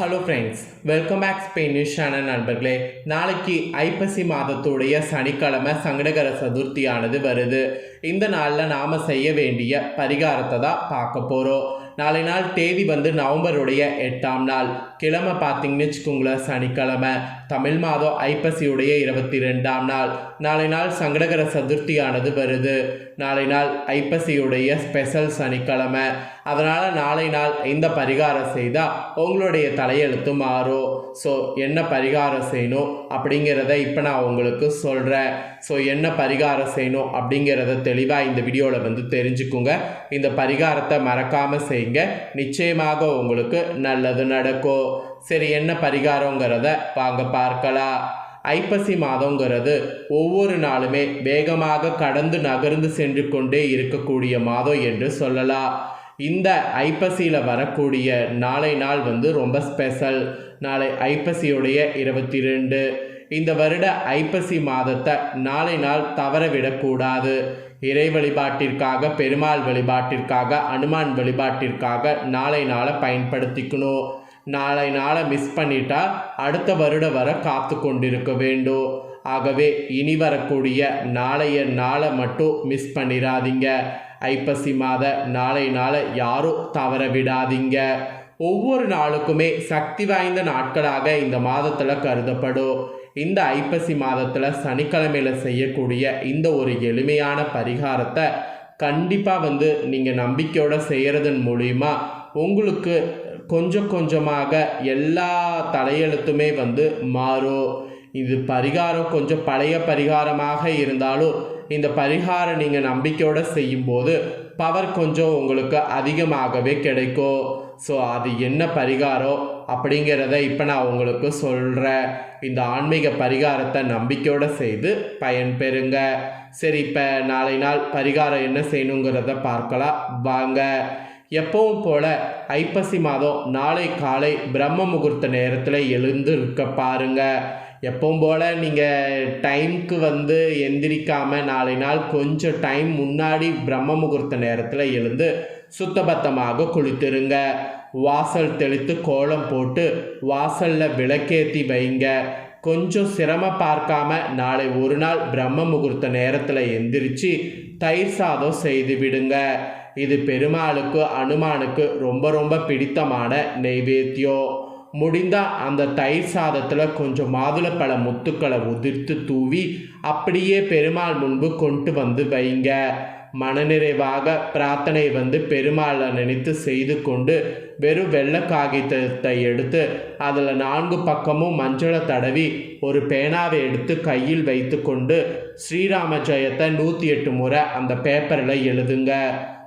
Hello friends welcome back Spanish channel நண்பர்களே. நாளைக்கு ஐப்பசி மாதத்துடைய சனிக்கிழமை சங்கடகர சதுர்த்தியானது வருது. இந்த நாளில் நாம் செய்ய வேண்டிய பரிகாரத்தை தான் பார்க்க போகிறோம் நாளை நாள் தேதி வந்து நவம்பருடைய எட்டாம் நாள். கிழமை பார்த்தீங்கன்னு வச்சுக்கோங்களேன் சனிக்கிழமை. தமிழ் மாதம் ஐப்பசியுடைய இருபத்தி ரெண்டாம் நாள். நாளை நாள் சங்கடகர சதுர்த்தியானது வருது. நாளை நாள் ஐப்பசியுடைய ஸ்பெஷல் சனிக்கிழமை. அதனால் நாளை நாள் இந்த பரிகாரம் செய்தால் உங்களுடைய தலையெழுத்து மாறும். ஸோ என்ன பரிகாரம் செய்யணும் அப்படிங்கிறத இப்போ நான் உங்களுக்கு சொல்கிறேன் ஸோ என்ன பரிகாரம் செய்யணும் அப்படிங்கிறத தெளிவாக இந்த வீடியோவில் வந்து தெரிஞ்சுக்குங்க. இந்த பரிகாரத்தை மறக்காமல் செய்யுங்க. நிச்சயமாக உங்களுக்கு நல்லது நடக்கும். சரி என்ன பரிகாரங்கிறத வாங்க பார்க்கலாம். ஐப்பசி மாதங்கிறது ஒவ்வொரு நாளுமே வேகமாக கடந்து நகர்ந்து சென்று கொண்டே இருக்கக்கூடிய மாதம் என்று சொல்லலாம். இந்த ஐப்பசியில் வரக்கூடிய நாளை நாள் வந்து ரொம்ப ஸ்பெஷல் நாளை ஐப்பசியுடைய இருபத்தி ரெண்டு இந்த வருட ஐப்பசி மாதத்தை நாளை நாள் தவற விடக்கூடாது. இறை வழிபாட்டிற்காக பெருமாள் வழிபாட்டிற்காக அனுமான் வழிபாட்டிற்காக நாளை நாளை பயன்படுத்திக்கணும். நாளை நாளை மிஸ் பண்ணிட்டா அடுத்த வருடம் வர காத்து கொண்டிருக்க வேண்டும். ஆகவே இனி வரக்கூடிய நாளைய நாளை மட்டும் மிஸ் பண்ணிடாதீங்க ஐப்பசி மாத நாளை நாளை யாரும் தவற விடாதீங்க. ஒவ்வொரு நாளுக்குமே சக்தி வாய்ந்த நாட்களாக இந்த மாதத்தில் கருதப்படும். இந்த ஐப்பசி மாதத்தில் சனிக்கிழமையில் செய்யக்கூடிய இந்த ஒரு எளிமையான பரிகாரத்தை கண்டிப்பாக வந்து நீங்கள் நம்பிக்கையோடு செய்கிறதன் மூலிமா உங்களுக்கு கொஞ்சம் கொஞ்சமாக எல்லா தலையெழுத்துமே வந்து மாறும். இது பரிகாரம் கொஞ்சம் பழைய பரிகாரமாக இருந்தாலும் இந்த பரிகாரம் நீங்கள் நம்பிக்கையோடு செய்யும்போது பவர் கொஞ்சம் உங்களுக்கு அதிகமாகவே கிடைக்கும். ஸோ அது என்ன பரிகாரம் அப்படிங்கிறத இப்போ நான் உங்களுக்கு சொல்கிறேன் இந்த ஆன்மீக பரிகாரத்தை நம்பிக்கையோடு செய்து பயன்பெறுங்க. சரி இப்போ நாளை நாள் பரிகாரம் என்ன செய்யணுங்கிறத பார்க்கலாம். வாங்க. எப்பவும் போல ஐப்பசி மாதம் நாளை காலை பிரம்ம முகூர்த்த நேரத்தில் எழுந்து இருக்க பாருங்க. எப்பவும் போல் நீங்கள் டைம்க்கு வந்து எந்திரிக்காமல் நாளை நாள் கொஞ்சம் டைம் முன்னாடி பிரம்ம முகூர்த்த நேரத்தில் எழுந்து சுத்தபத்தமாக குளித்துருங்க. வாசல் தெளித்து கோலம் போட்டு வாசலில் விளக்கேற்றி வைங்க. கொஞ்சம் சிரமம் பார்க்காம நாளை ஒரு நாள் பிரம்ம முகூர்த்த நேரத்தில் எந்திரிச்சு தயிர் சாதம் செய்து விடுங்க. இது பெருமாளுக்கு அனுமானுக்கு ரொம்ப ரொம்ப பிடித்தமான நெய்வேத்தியம். முடிந்தால் அந்த தயிர் சாதத்தில் கொஞ்சம் மாதுளப்பழ முத்துக்களை உதிர்த்து தூவி அப்படியே பெருமாள் முன்பு கொண்டு வந்து வைங்க. மனநிறைவாக பிரார்த்தனை வந்து பெருமாளை நினைத்து செய்து கொண்டு வெறும் வெள்ளை காகிதத்தை எடுத்து அதில் நான்கு பக்கமும் மஞ்சளை தடவி ஒரு பேனாவை எடுத்து கையில் வைத்து கொண்டு ஸ்ரீராம ஜெயத்தை நூற்றி எட்டு முறை அந்த பேப்பரில் எழுதுங்க.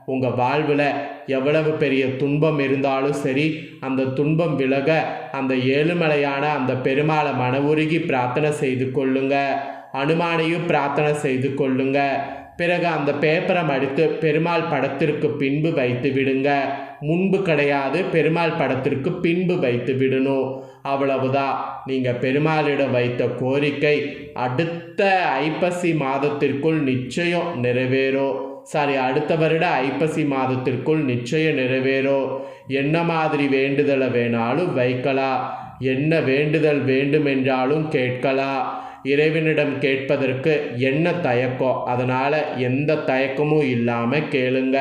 உங்கள் வாழ்வில் எவ்வளவு பெரிய துன்பம் இருந்தாலும் சரி அந்த துன்பம் விலக அந்த ஏழுமலையான அந்த பெருமாளை மனவுருகி பிரார்த்தனை செய்து கொள்ளுங்க. அனுமானையும் பிரார்த்தனை செய்து கொள்ளுங்க. பிறகு அந்த பேப்பரை மடித்து பெருமாள் படத்திற்கு பின்பு வைத்து விடுங்க. முன்பு கிடையாது பெருமாள் படத்திற்கு பின்பு வைத்து விடணும். அவ்வளவுதான். நீங்கள் பெருமாளிடம் வைத்த கோரிக்கை அடுத்த ஐப்பசி மாதத்திற்குள் நிச்சயம் நிறைவேறும். சாரி அடுத்த வருட ஐப்பசி மாதத்திற்குள் நிச்சயம் நிறைவேறும் என்ன மாதிரி வேண்டுதலை வேணாலும் வைக்கலாம் என்ன வேண்டுதல் வேண்டுமென்றாலும் கேட்கலாம் இறைவனிடம் கேட்பதற்கு என்ன தயக்கம் அதனால் எந்த தயக்கமும் இல்லாமல் கேளுங்க.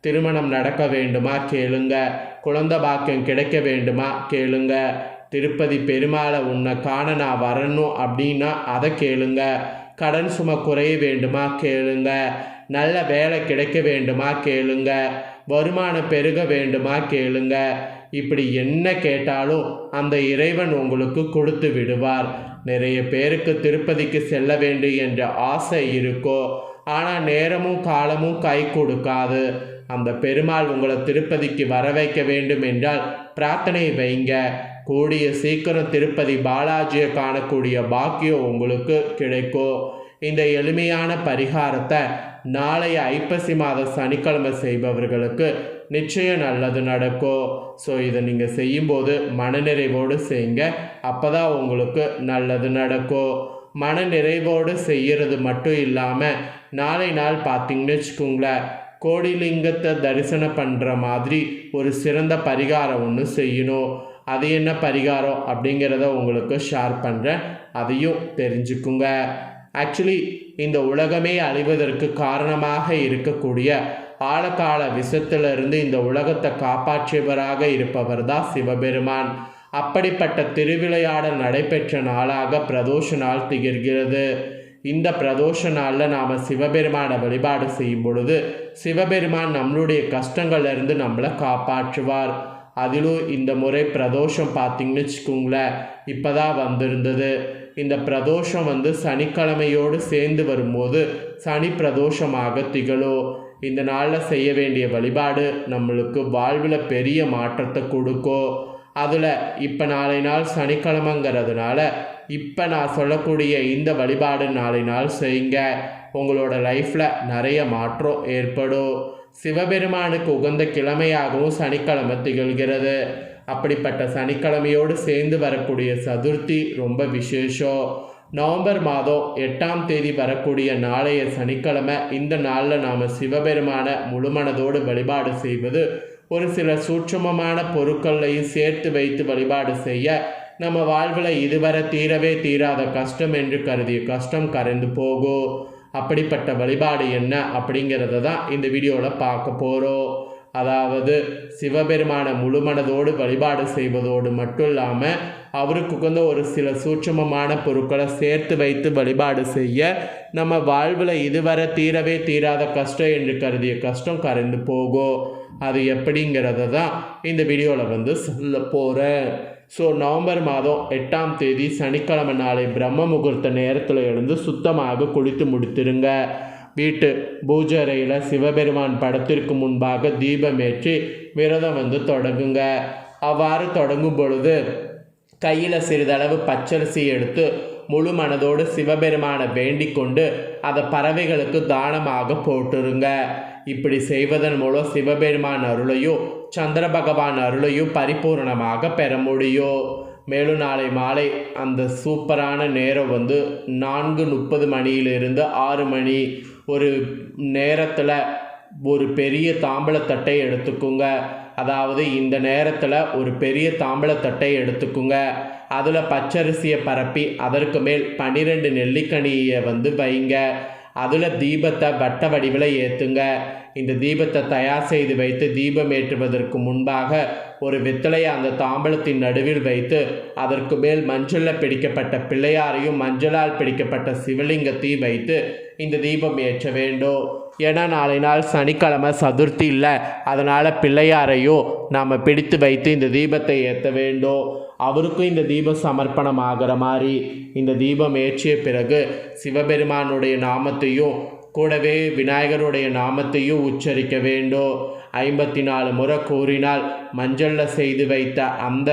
திருமணம் நடக்க வேண்டுமா கேளுங்க. குழந்த பாக்கியம் கிடைக்க வேண்டுமா கேளுங்க. திருப்பதி பெருமாளை உன்னை காண நான் வரணும் அப்படின்னா அதை கேளுங்க. கடன் சும குறைய வேண்டுமா கேளுங்க. நல்ல வேலை கிடைக்க வேண்டுமா கேளுங்க. வருமானம் பெருக வேண்டுமா கேளுங்க. இப்படி என்ன கேட்டாலும் அந்த இறைவன் உங்களுக்கு கொடுத்து விடுவார். நிறைய பேருக்கு திருப்பதிக்கு செல்ல வேண்டும் என்ற ஆசை இருக்கோ. ஆனால் நேரமும் காலமும் கை கொடுக்காது. அந்த பெருமாள் உங்களை திருப்பதிக்கு வர வைக்க வேண்டும் என்றால் பிரார்த்தனை வைங்க. கூடிய சீக்கிரம் திருப்பதி பாலாஜியை காணக்கூடிய பாக்கியம் உங்களுக்கு கிடைக்கும் இந்த எளிமையான பரிகாரத்தை நாளைய ஐப்பசி மாத சனிக்கிழமை செய்பவர்களுக்கு நிச்சயம் நல்லது நடக்கும் ஸோ இதை நீங்கள் செய்யும்போது மனநிறைவோடு செய்யுங்க அப்போ தான் உங்களுக்கு நல்லது நடக்கும் மன நிறைவோடு செய்கிறது மட்டும் இல்லாமல் நாளை நாள் பார்த்தீங்கன்னு வச்சுக்கோங்களேன் கோடிலிங்கத்தை தரிசனம் பண்ணுற மாதிரி ஒரு சிறந்த பரிகாரம் ஒன்று செய்யணும். அது என்ன பரிகாரம் அப்படிங்கிறத உங்களுக்கு ஷேர் பண்ணுறேன் அதையும் தெரிஞ்சுக்குங்க. ஆக்சுவலி இந்த உலகமே அழிவதற்கு காரணமாக இருக்கக்கூடிய ஆழகால விஷத்திலிருந்து இந்த உலகத்தை காப்பாற்றியவராக இருப்பவர் தான் சிவபெருமான். அப்படிப்பட்ட திருவிளையாடல் நடைபெற்ற நாளாக பிரதோஷ நாள் திகழ்கிறது. இந்த பிரதோஷ நாளில் நாம் சிவபெருமானை வழிபாடு செய்யும் பொழுது சிவபெருமான் நம்மளுடைய கஷ்டங்கள்லேருந்து நம்மளை காப்பாற்றுவார். அதிலும் இந்த முறை பிரதோஷம் பார்த்தீங்கன்னு வச்சுக்கோங்களேன் இப்போ தான் வந்திருந்தது. இந்த பிரதோஷம் வந்து சனிக்கிழமையோடு சேர்ந்து வரும்போது சனி பிரதோஷமாக திகழும். இந்த நாளில் செய்ய வேண்டிய வழிபாடு நம்மளுக்கு வாழ்வில் பெரிய மாற்றத்தை கொடுக்கும். அதில் இப்போ நாளை நாள் சனிக்கிழமைங்கிறதுனால இப்போ நான் சொல்லக்கூடிய இந்த வழிபாடு நாளை நாள் செய்யுங்க. உங்களோட லைஃப்பில் நிறைய மாற்றம் ஏற்படும். சிவபெருமானுக்கு உகந்த கிழமையாகவும் சனிக்கிழமை திகழ்கிறது. அப்படிப்பட்ட சனிக்கிழமையோடு சேர்ந்து வரக்கூடிய சதுர்த்தி ரொம்ப விசேஷம். நவம்பர் மாதம் எட்டாம் தேதி வரக்கூடிய நாளைய சனிக்கிழமை இந்த நாளில் நாம் சிவபெருமான முழுமனதோடு வழிபாடு செய்வது ஒரு சில சூட்சமமான பொருட்களையும் சேர்த்து வைத்து வழிபாடு செய்ய நம்ம வாழ்வில் இதுவரை தீரவே தீராத கஷ்டம் என்று கருதிய கஷ்டம் கரைந்து போகும். அப்படிப்பட்ட வழிபாடு என்ன அப்படிங்கிறத தான் இந்த வீடியோவில் பார்க்க போகிறோம் அதாவது சிவபெருமானை முழுமனதோடு வழிபாடு செய்வதோடு மட்டும் இல்லாமல் அவருக்கு உகந்த ஒரு சில சூட்சமமான பொருட்களை சேர்த்து வைத்து வழிபாடு செய்ய நம்ம வாழ்வில் இதுவரை தீரவே தீராத கஷ்டம் என்று கருதிய கஷ்டம் கரைந்து போகும். அது எப்படிங்கிறத தான் இந்த வீடியோவில் வந்து சொல்ல போகிறேன் ஸோ நவம்பர் மாதம் எட்டாம் தேதி சனிக்கிழமை நாளை பிரம்ம முகூர்த்த நேரத்தில் எழுந்து சுத்தமாக குளித்து முடித்திருங்க. வீட்டு பூஜை அறையில் சிவபெருமான் படத்திற்கு முன்பாக தீபமேற்றி விரதம் வந்து தொடங்குங்க. அவ்வாறு தொடங்கும் பொழுது கையில் சிறிதளவு பச்சரிசி எடுத்து முழு மனதோடு சிவபெருமானை வேண்டிக் கொண்டு அதை பறவைகளுக்கு தானமாக போட்டுருங்க. இப்படி செய்வதன் மூலம் சிவபெருமான் அருளையும் சந்திர பகவான் அருளையும் பரிபூரணமாக பெற முடியும் மேலும் நாளை மாலை அந்த சூப்பரான நேரம் வந்து நான்கு முப்பது மணியிலிருந்து ஆறு மணி. ஒரு நேரத்தில் ஒரு பெரிய தாம்பழத்தட்டை எடுத்துக்குங்க. அதாவது இந்த நேரத்தில் ஒரு பெரிய தாம்பழத்தட்டை எடுத்துக்குங்க. அதில் பச்சரிசியை பரப்பி அதற்கு மேல் பன்னிரெண்டு நெல்லிக்கனியை வந்து வைங்க. அதில் தீபத்தை வட்ட வடிவில் ஏற்றுங்க இந்த தீபத்தை தயார் செய்து வைத்து தீபம் ஏற்றுவதற்கு முன்பாக ஒரு வெத்தலையை அந்த தாம்பலத்தின் நடுவில் வைத்து அதற்கு மேல் மஞ்சளில் பிடிக்கப்பட்ட பிள்ளையாரையும் மஞ்சளால் பிடிக்கப்பட்ட சிவலிங்கத்தையும் வைத்து இந்த தீபம் ஏற்ற வேண்டும். ஏன்னா நாளை நாள் சனிக்கிழமை சதுர்த்தி இல்லை. அதனால் பிள்ளையாரையும் நாம் பிடித்து வைத்து இந்த தீபத்தை ஏற்ற வேண்டும். அவருக்கும் இந்த தீபம் சமர்ப்பணம் ஆகிற மாதிரி இந்த தீபம் ஏற்றிய பிறகு சிவபெருமானுடைய நாமத்தையும் கூடவே விநாயகருடைய நாமத்தையும் உச்சரிக்க வேண்டும் ஐம்பத்தி நாலு முறை கூறினால் மஞ்சளில் செய்து வைத்த அந்த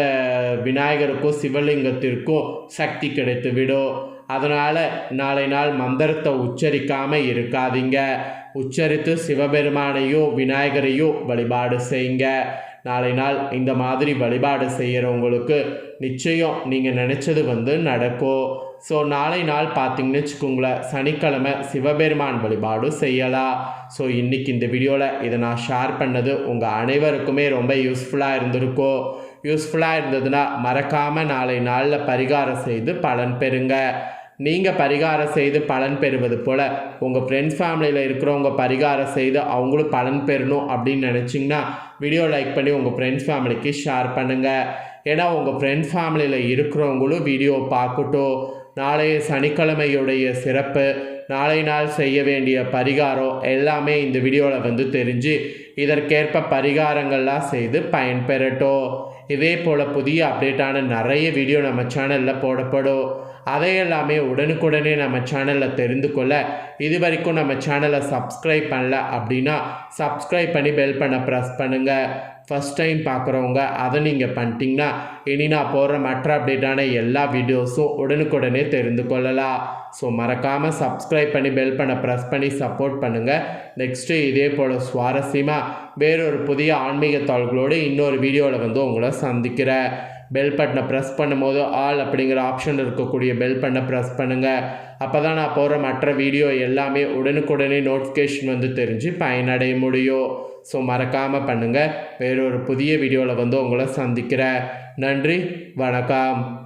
விநாயகருக்கும் சிவலிங்கத்திற்கும் சக்தி கிடைத்துவிடும் அதனால் நாளை நாள் மந்திரத்தை உச்சரிக்காமல் இருக்காதீங்க. உச்சரித்து சிவபெருமானையோ விநாயகரையோ வழிபாடு செய்யுங்க. நாளை நாள் இந்த மாதிரி வழிபாடு செய்கிறவங்களுக்கு நிச்சயம் நீங்கள் நினச்சது வந்து நடக்கும் ஸோ நாளை நாள் பார்த்தீங்கன்னு வச்சுக்கோங்களேன் சனிக்கிழமை சிவபெருமான் வழிபாடு செய்யலாம். ஸோ இன்றைக்கி இந்த வீடியோவில் இதை நான் ஷேர் பண்ணது உங்கள் அனைவருக்குமே ரொம்ப யூஸ்ஃபுல்லாக இருந்திருக்கும். யூஸ்ஃபுல்லாக இருந்ததுன்னா மறக்காமல் நாளை நாளில் பரிகாரம் செய்து பலன் பெறுங்க. நீங்கள் பரிகாரம் செய்து பலன் பெறுவது போல் உங்கள் ஃப்ரெண்ட்ஸ் ஃபேமிலியில் இருக்கிறவங்க பரிகாரம் செய்து அவங்களும் பலன் பெறணும் அப்படின்னு நினச்சிங்கன்னா வீடியோ லைக் பண்ணி உங்கள் ஃப்ரெண்ட்ஸ் ஃபேமிலிக்கு ஷேர் பண்ணுங்கள் ஏன்னா உங்கள் ஃப்ரெண்ட்ஸ் ஃபேமிலியில் இருக்கிறவங்களும் வீடியோ பார்க்கட்டும். நாளைய சனிக்கிழமையுடைய சிறப்பு நாளை நாள் செய்ய வேண்டிய பரிகாரம் எல்லாமே இந்த வீடியோவில் வந்து தெரிஞ்சு இதற்கேற்ப பரிகாரங்கள்லாம் செய்து பயன்பெறட்டும். இதே போல் புதிய அப்டேட்டான நிறைய வீடியோ நம்ம சேனலில் போடப்படும். அதையெல்லாமே உடனுக்குடனே நம்ம சேனலில் தெரிந்து கொள்ள இது வரைக்கும் நம்ம சேனலை சப்ஸ்கிரைப் பண்ணல அப்படின்னா சப்ஸ்கிரைப் பண்ணி பெல் பண்ண ப்ரெஸ் பண்ணுங்கள் ஃபஸ்ட் டைம் பார்க்குறவங்க அதை நீங்கள் பண்ணிட்டீங்கன்னா இனி நான் போடுற மற்ற அப்டேட்டான எல்லா வீடியோஸும் உடனுக்குடனே தெரிந்து கொள்ளலாம். ஸோ மறக்காமல் சப்ஸ்கிரைப் பண்ணி பெல் பண்ண ப்ரெஸ் பண்ணி சப்போர்ட் பண்ணுங்கள் நெக்ஸ்ட்டு இதே போல் சுவாரஸ்யமாக வேறொரு புதிய ஆன்மீக தாள்களோடு இன்னொரு வீடியோவில் வந்து உங்களை சந்திக்கிறேன். பெல் பட்டனை ப்ரெஸ் பண்ணும்போது ஆல் அப்படிங்கிற ஆப்ஷன் இருக்கக்கூடிய பெல் பட்டனை ப்ரெஸ் பண்ணுங்கள் அப்போ தான் நான் போகிற மற்ற வீடியோ எல்லாமே உடனுக்குடனே நோட்டிஃபிகேஷன் வந்து தெரிஞ்சு பயனடைய முடியும். ஸோ மறக்காமல் பண்ணுங்கள் வேறொரு புதிய வீடியோவில் வந்து உங்களை சந்திக்கிறேன். நன்றி வணக்கம்.